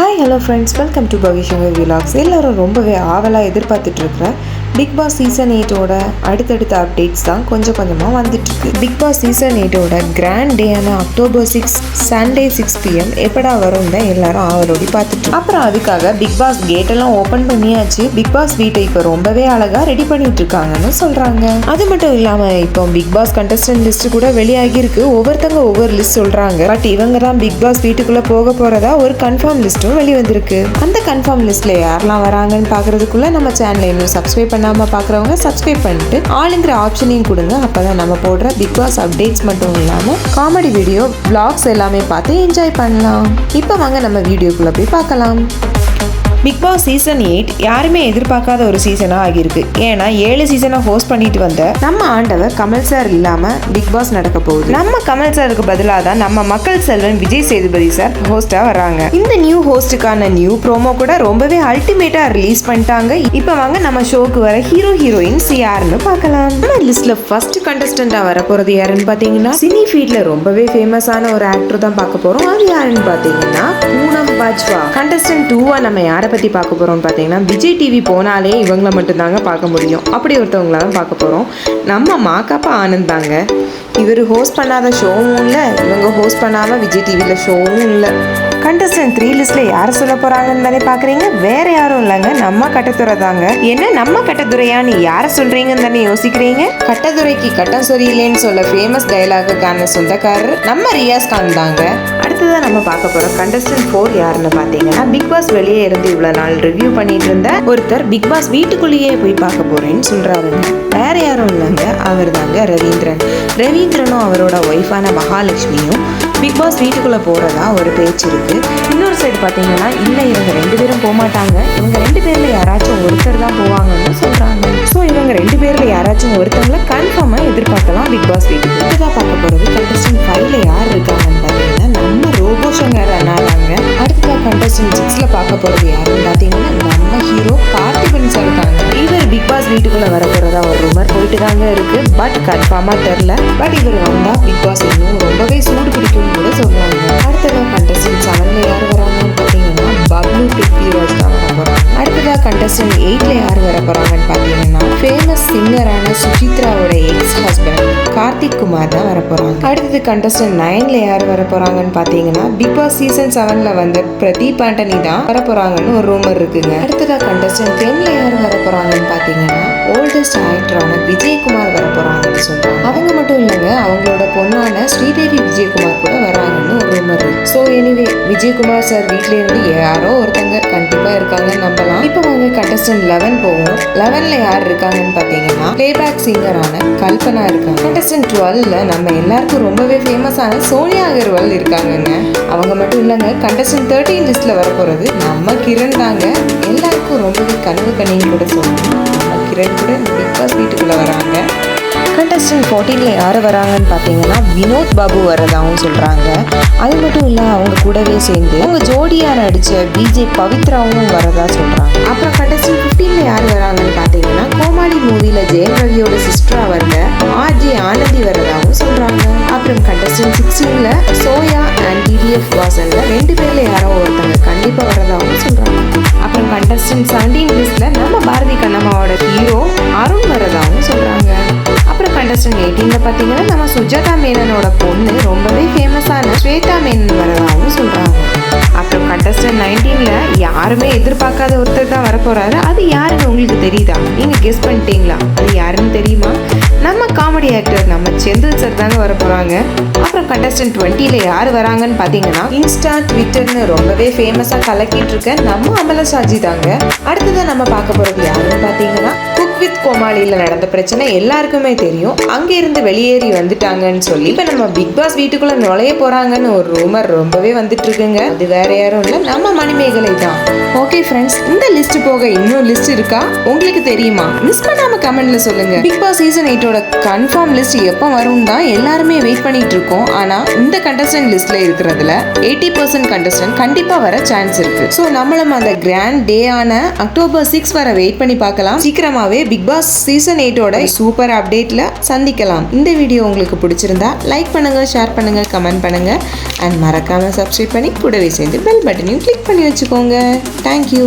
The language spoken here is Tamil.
Hi hello friends welcome to Pavishankar vlogs எல்லோரும் ரொம்பவே ஆவலாக எதிர்பார்த்துட்ருக்குற பிக் பாஸ் சீசன் எயிட்டோட அடுத்தடுத்த அப்டேட்ஸ் தான் கொஞ்சம் கொஞ்சமாக வந்துட்டுருக்கு. பிக் பாஸ் சீசன் எயிட்டோட grand டேயான October six Sunday six PM எப்படா வரும் தான் எல்லாரும் ஆவலோடி பார்த்துட்டு அப்புறம் அதுக்காக பிக் பாஸ் கேட்டெல்லாம் ஓப்பன் பண்ணியாச்சு. பிக் பாஸ் வீட்டை இப்போ ரொம்பவே அழகாக ரெடி பண்ணிட்டு இருக்காங்கன்னு சொல்கிறாங்க அது மட்டும் இல்லாமல் இப்போ பிக் பாஸ் கண்டஸ்டன்ட் லிஸ்ட் கூட வெளியாகி இருக்கு ஒவ்வொருத்தங்க ஒவ்வொரு லிஸ்ட் சொல்கிறாங்க பட் இவங்க தான் பிக் பாஸ் வீட்டுக்குள்ளே போக போகிறதா ஒரு கன்ஃபார்ம் லிஸ்ட்டும் வெளிவந்திருக்கு. அந்த கன்ஃபார்ம் லிஸ்ட்டில் யாரெல்லாம் வராங்கன்னு பார்க்குறதுக்குள்ளே நம்ம சேனலை இன்னும் சப்ஸ்கிரைப் பண்ணாமல் பார்க்குறவங்க சப்ஸ்கிரைப் பண்ணிட்டு ஆளுங்கிற ஆப்ஷனையும் கொடுங்க. அப்போ தான் நம்ம போடுற பிக் பாஸ் அப்டேட்ஸ் மட்டும் இல்லாமல் காமெடி வீடியோ பிளாக்ஸ் எல்லாமே பார்த்து என்ஜாய் பண்ணலாம். இப்போ வாங்க நம்ம வீடியோக்குள்ளே போய் பார்க்கலாம். பிக் பாஸ் சீசன் எயிட் யாருமே எதிர்பார்க்காத ஒரு சீசனாக ஆகியிருக்கு. ஏன்னா ஏழு சீசனை ஹோஸ்ட் பண்ணிட்டு வந்த நம்ம ஆண்டவர் கமல் சார் இல்லாமல் பிக் பாஸ் நடக்க போகுது. நம்ம கமல் சாருக்கு பதிலாக தான் நம்ம மக்கள் செல்வன் விஜய் சேதுபதி சார் ஹோஸ்டாக வராங்க. இந்த நியூ ஹோஸ்டுக்கான நியூ ப்ரோமோ கூட ரொம்பவே அல்டிமேட்டாக ரிலீஸ் பண்ணிட்டாங்க. இப்போ வாங்க நம்ம ஷோக்கு வர ஹீரோ ஹீரோயின்ஸ் யாருன்னு பார்க்கலாம். நம்ம லிஸ்ட்ல ஃபர்ஸ்ட் கண்டஸ்டண்டா வர போகிறது யாருன்னு பார்த்தீங்கன்னா சினி ஃபீல்டில் ரொம்பவே ஃபேமஸான ஒரு ஆக்டர் தான் பார்க்க போகிறோம் அது யாருன்னு பார்த்தீங்கன்னா பூனம் பாஜ்வா கண்டஸ்டன்ட் டூவா நம்ம யாரை பற்றி பார்க்க போகிறோம்னு பார்த்தீங்கன்னா விஜய் டிவி போனாலே இவங்கள மட்டும்தாங்க பார்க்க முடியும். அப்படி ஒருத்தவங்கள தான் பார்க்க போகிறோம் நம்ம மாக்காப்பா ஆனந்த் தாங்க. இவர் ஹோஸ்ட் பண்ணாத ஷோவும் இல்லை இவங்க ஹோஸ்ட் பண்ணாமல் விஜய் டிவியில் ஷோவும் இல்லை. கண்டஸ்டன்ட் த்ரீ லிஸ்ட்ல யார் சொல்ல போறாங்கன்னு தானே பாக்குறீங்க? வேற யாரும் இல்லைங்க. நம்ம கட்டத்துறை தாங்க. என்ன நம்ம கட்டத்துறையான்னு யாரை சொல்றீங்கன்னு தானே யோசிக்கிறீங்க? கட்டத்துறைக்கு கட்டம் சரியில்லைன்னு சொல்ல ஃபேமஸ் டைலாகுக்கான சொந்தக்காரர் நம்ம ரியாஸ் கான் தாங்க. அடுத்ததான் நம்ம பார்க்க போறோம் கண்டஸ்டன்ட் ஃபோர் யாருன்னு பார்த்தீங்கன்னா பிக் பாஸ் வெளியே இருந்து இவ்வளவு நாள் ரிவ்யூ பண்ணிட்டு இருந்த ஒருத்தர் பிக் பாஸ் வீட்டுக்குள்ளேயே போய் பார்க்க போறேன்னு சொல்றாருங்க. வேற யாரும் இல்லைங்க. அவர் தாங்க ரவீந்திரன். ரவீந்திரனும் அவரோட ஒய்ஃபான மகாலட்சுமியும் பிக் பாஸ் வீட்டுக்குள்ளே போகிறதா ஒரு பேச்சு இருக்குது இன்னொரு சைடு பார்த்தீங்கன்னா இல்லை இவங்க ரெண்டு பேரும் போக மாட்டாங்க. இவங்க ரெண்டு பேரில் யாராச்சும் ஒருத்தர் தான் போவாங்கன்னு சொல்கிறாங்க ஸோ இவங்க ரெண்டு பேரில் யாராச்சும் ஒருத்தவங்கள கன்ஃபார்மாக எதிர்பார்க்கலாம் பிக் பாஸ் வீட்டுக்கு. இதுதான் பார்க்க போகிறது கண்டஸ்டன்ட் ஃபைவ்ல யார் இருக்காங்கன்னு பார்த்தீங்கன்னா நம்ம ரோபோ சங்கர் அண்ணா அடுத்ததாக அடுத்ததா கண்டஸ்டன்ட் சிக்ஸ்ல பார்க்க போகிறது யாருன்னு பார்த்தீங்கன்னா நம்ம hero Parthiban sir big boss வீட்டுக்குள்ள வர போறதா ஒரு ரூமர் போயிட்டு தாங்க இருக்கு பட் கன்ஃபார்மா தெரில பட் இவர் வந்தா பிக் பாஸ் இன்னும் ரொம்பவே சூடு பிடிக்கும்னு கூட சொல்றாங்க. அடுத்ததா கண்டஸ்டன்ட் செவன்ல யார் வராங்கன்னு பாத்தீங்கன்னா பப்ளு பிருத்விராஜ் தான் வர கண்டஸ்டன் எயிட்டில் எயிட்ல யார் வர போறாங்கன்னு பாத்தீங்கன்னா ஃபேமஸ் சிங்கரான சுஜித்ராவோட எக்ஸ் ஹஸ்பண்ட் கார்த்திக் குமார் தான் வர போறாங்க. அடுத்தது கண்டஸ்டன் நைன்ல யார் வர போறாங்கன்னு பாத்தீங்கன்னா பிக் பாஸ் சீசன் செவன்ல வந்த பிரதீப் ஆண்டனி தான் வர போறாங்கன்னு ஒரு ரூமர் இருக்குங்க. அடுத்ததா கண்டஸ்டன் டென்ல யார் வர போறாங்கன்னு பாத்தீங்கன்னா ஆர்டிஸ்ட் ஆக்டரான விஜயகுமார் வர போறாங்கன்னு சொல்றாங்க. அவங்க மட்டும் இல்லைங்க அவங்களோட பொண்ணான ஸ்ரீதேவி விஜயகுமார் கூட வராங்கன்னு ஒரு rumour so anyway Vijayakumar sir வீட்ல இருந்து யாரோ ஒருத்தங்க கண்டிப்பா இருக்காங்கன்னு நம்பலாம். இப்போ வாங்க கண்டஸ்டன்ட் லெவன் போவோம். லெவன்ல யார் இருக்காங்கன்னு பாத்தீங்கன்னா பிளேபேக் சிங்கரான கல்பனா இருக்காங்க. கண்டஸ்டன்ட் டுவெல்ல நம்ம எல்லாருக்கும் ரொம்பவே ஃபேமஸான சோனியா அகர்வால் இருக்காங்கங்க. அவங்க மட்டும் இல்லைங்க கண்டஸ்டன்ட் தேர்ட்டீன் லிஸ்ட்ல வர போறது நம்ம கிரண் தாங்க. எல்லாருக்கும் ரொம்பவே கனவு கண்ணின்னு கூட சொல்லணும் நம்ம கூட பிக் பாஸ் வராங்க. கண்டஸ்டன்ட் ஃபோர்டீனில் யார் வராங்கன்னு பார்த்தீங்கன்னா வினோத் பாபு வரதாகவும் சொல்கிறாங்க அது மட்டும் இல்லை அவங்க கூடவே சேர்ந்து அவங்க ஜோடியாக நடித்த பிஜே பவித்ராவும் வரதா சொல்கிறாங்க அப்புறம் கண்டஸ்டன்ட் ஃபிஃப்டீனில் யார் வராங்கன்னு பார்த்தீங்கன்னா கோமாளி மூவியில் ஜெயம் ரவியோட சிஸ்டராக வர்ற ஆர்ஜே ஆனந்தி வரதாகவும் சொல்கிறாங்க அப்புறம் கண்டஸ்டன்ட் சிக்ஸ்டீனில் சோயா அண்ட் டிடிஎஃப் வாசனில் ரெண்டு பேர் கண்டஸ்டன்ட் செவன்டீன் லிஸ்ட்டில் நம்ம பாரதி கண்ணம்மாவோட ஹீரோ அருண் வரதாவும் சொல்கிறாங்க அப்புறம் கண்டஸ்டன்ட் எயிட்டீனில் பார்த்தீங்கன்னா நம்ம சுஜாதா மேனனோட பொண்ணு ரொம்பவே ஃபேமஸான ஸ்வேதா மேனன் வரதாவும் சொல்கிறாங்க கண்டஸ்டன்ட் நைன்டீனில் யாருமே எதிர்பார்க்காத ஒருத்தர் தான் வரப்போகிறாரு அது யாருன்னு உங்களுக்கு தெரியுதா? நீங்கள் கெஸ் பண்ணிட்டீங்களா? அது யாருன்னு தெரியுமா? நம்ம காமெடி ஆக்டர் நம்ம செந்தில் சார் தாங்க வர போகிறாங்க அப்புறம் கண்டஸ்டன்ட் டுவெண்ட்டியில் யார் வராங்கன்னு பார்த்தீங்கன்னா இன்ஸ்டா ட்விட்டர்னு ரொம்பவே ஃபேமஸாக கலக்கிட்டு இருக்க நம்ம அமல ஷாஜி தாங்க. அடுத்ததான் நம்ம பார்க்க போகிறது யாருன்னு பார்த்தீங்கன்னா வித் கோமாளியில் நடந்த பிரச்சனை எல்லாருக்குமே தெரியும். அங்கே இருந்து வெளியேறி வந்துட்டாங்கன்னு சொல்லி இப்போ நம்ம பிக் பாஸ் வீட்டுக்குள்ளே நுழைய போறாங்கன்னு ஒரு ரூமர் ரொம்பவே வந்துட்டு இருக்குங்க அது வேற யாரும் இல்லை நம்ம மணிமேகலை தான். ஓகே ஃப்ரெண்ட்ஸ் இந்த லிஸ்ட் போக இன்னும் லிஸ்ட் இருக்கா? உங்களுக்கு தெரியுமா? மிஸ் பண்ணாம கமெண்ட்ல சொல்லுங்க. பிக் பாஸ் சீசன் எயிட்டோட கன்ஃபார்ம் லிஸ்ட் எப்போ வரும் தான் எல்லாருமே வெயிட் பண்ணிட்டு இருக்கோம். ஆனால் இந்த கண்டஸ்டன்ட் லிஸ்ட்ல இருக்கிறதுல எயிட்டி பர்சன்ட் கண்டஸ்டன்ட் கண்டிப்பாக வர சான்ஸ் இருக்கு. ஸோ நம்மளும் அந்த கிராண்ட் டே ஆன அக்டோபர் சிக்ஸ் வர வெயிட் பண்ணி பார்க்கலாம். சீக்கிரமாவே பிக் பாஸ் சீசன் எயிட்டோட சூப்பர் அப்டேட்ல சந்திக்கலாம். இந்த வீடியோ உங்களுக்கு பிடிச்சிருந்தா லைக் பண்ணுங்க ஷேர் பண்ணுங்க கமெண்ட் பண்ணுங்க. அண்ட் மறக்காம சப்ஸ்கிரைப் பண்ணி கூடவே சேர்ந்து பெல் பட்டனையும் கிளிக் பண்ணி வச்சுக்கோங்க. தேங்க்யூ